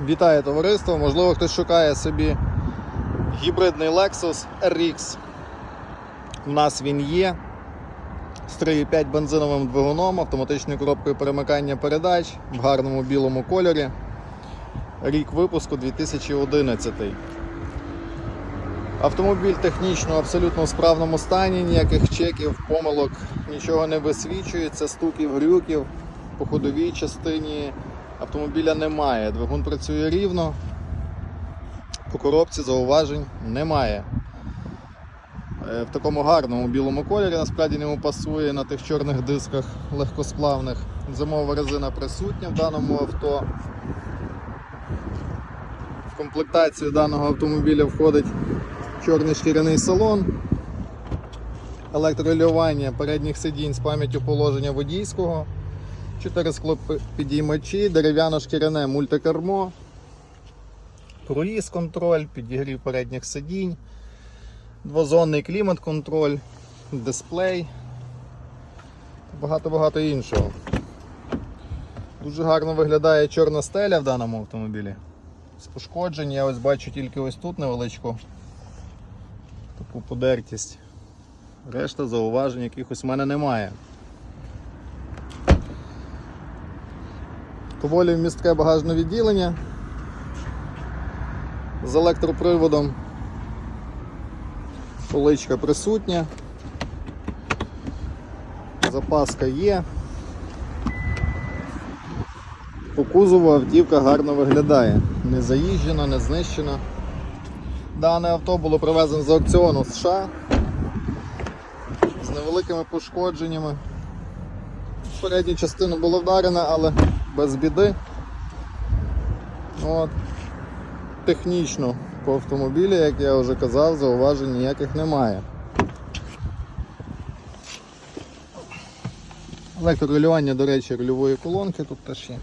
Вітаю товариство! Можливо, хтось шукає собі гібридний Lexus RX. У нас він є з 3,5 бензиновим двигуном, автоматичною коробкою перемикання передач в гарному білому кольорі. Рік випуску 2011. Автомобіль технічно абсолютно в справному стані, ніяких чеків, помилок, нічого не висвічується, стуків, грюків по ходовій частині автомобіля немає. Двигун працює рівно, по коробці зауважень немає. Е, В такому гарному білому кольорі насправді йому пасує на тих чорних дисках легкосплавних. Зимова резина присутня в даному авто. В комплектацію даного автомобіля входить чорний шкіряний салон, електролювання передніх сидінь з пам'яттю положення водійського, 4 склопідіймачі, дерев'яно-шкіряне мультикермо, круїз контроль, підігрів передніх сидінь, двозонний клімат-контроль, дисплей, багато-багато іншого. Дуже гарно виглядає чорна стеля в даному автомобілі. З пошкоджень я ось бачу тільки ось тут невеличку таку подертість. Решта зауважень якихось в мене немає. Поволі вмістке багажне відділення з електроприводом. Поличка присутня. Запаска є. По кузову автівка гарно виглядає. Не заїжджена, не знищена. Дане авто було привезено з аукціону США з невеликими пошкодженнями. Передня частина була вдарена, але без біди. От. Технічно по автомобілі, як я вже казав, зауважень ніяких немає. Електрорегулювання, до речі, рульової колонки тут теж є.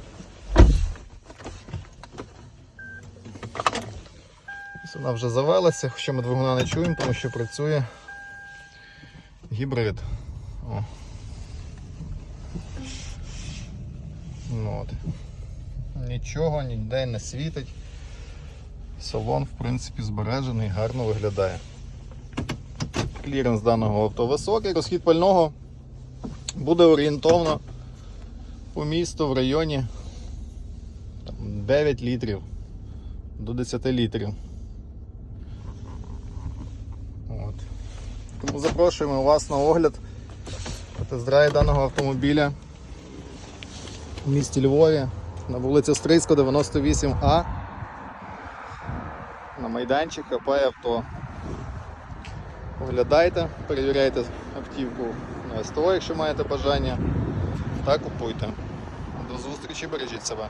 Вона вже завелася, хоча ми двигуна не чуємо, тому що працює гібрид. О. Ну, от. Нічого ніде не світить. Салон, в принципі, збережений, гарно виглядає. Кліренс даного авто високий, розхід пального буде орієнтовно по місту в районі 9 літрів до 10 літрів. От. Тому запрошуємо вас на огляд тест-драйв даного автомобіля в місті Львові на вулиці Стрийська, 98А. На майданчик ХП авто. Оглядайте, перевіряйте автівку на СТО, якщо маєте бажання, та купуйте. До зустрічі, бережіть себе.